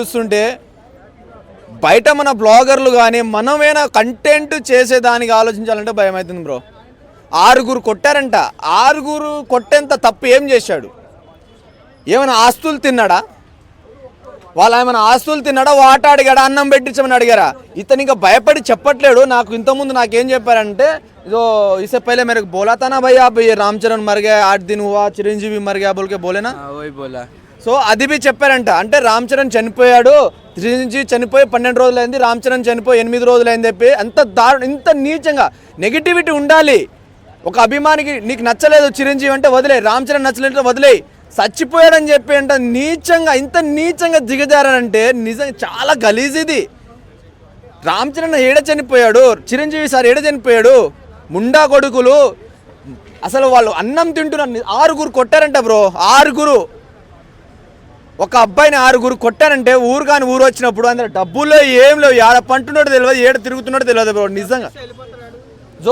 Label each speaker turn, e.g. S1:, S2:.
S1: చూస్తుంటే బయట మన బ్లాగర్లు కానీ మనమేనా కంటెంట్ చేసేదానికి ఆలోచించాలంటే భయం అవుతుంది బ్రో. ఆరుగురు కొట్టారంట. ఆరుగురు కొట్టేంత తప్పు ఏం చేశాడు? ఏమైనా ఆస్తులు తిన్నాడా? వాళ్ళు ఏమైనా ఆస్తులు తిన్నాడా? వాట అడిగాడా? అన్నం పెట్టించమని అడిగారా? ఇతను ఇంకా భయపడి చెప్పట్లేడు. నాకు ఇంతకుముందు నాకేం చెప్పారంటే ఇదో ఇసే పైలే మేరకు బోలాతానా భయ్యా? రామ్ చరణ్ మరిగా ఆడి దిన్ చిరంజీవి మరిగా
S2: బోల్కే బోలేనా? బోలా.
S1: సో అది బి చెప్పారంట. అంటే రామ్ చరణ్ చనిపోయాడు త్రిజించి చనిపోయి పన్నెండు రోజులైంది రామ్ చరణ్ చనిపోయి ఎనిమిది రోజులైంది చెప్పి అంత దారు ఇంత నీచంగా నెగిటివిటీ ఉండాలి. ఒక అభిమానికి నీకు నచ్చలేదు చిరంజీవి అంటే వదిలే రామ్ చరణ్ నచ్చలేదు వదిలే చచ్చిపోయారని చెప్పి అంటే నీచంగా ఇంత నీచంగా దిగజారంటే నిజంగా చాలా గలీజ్ ఇది రామ్ చరణ్ ఏడ చనిపోయాడు చిరంజీవి సార్ ఏడ చనిపోయాడు? ముండా కొడుకులు అసలు వాళ్ళు అన్నం తింటున్నారు ఆరుగురు కొట్టారంట బ్రో ఆరుగురు. ఒక అబ్బాయిని ఆరుగురు కొట్టానంటే ఊరు కాని ఊరు వచ్చినప్పుడు అందులో డబ్బుల్లో ఏం లేవు. ఏడ పంటున్నాడో తెలియదు ఏడ తిరుగుతున్నాడో తెలియదు నిజంగా.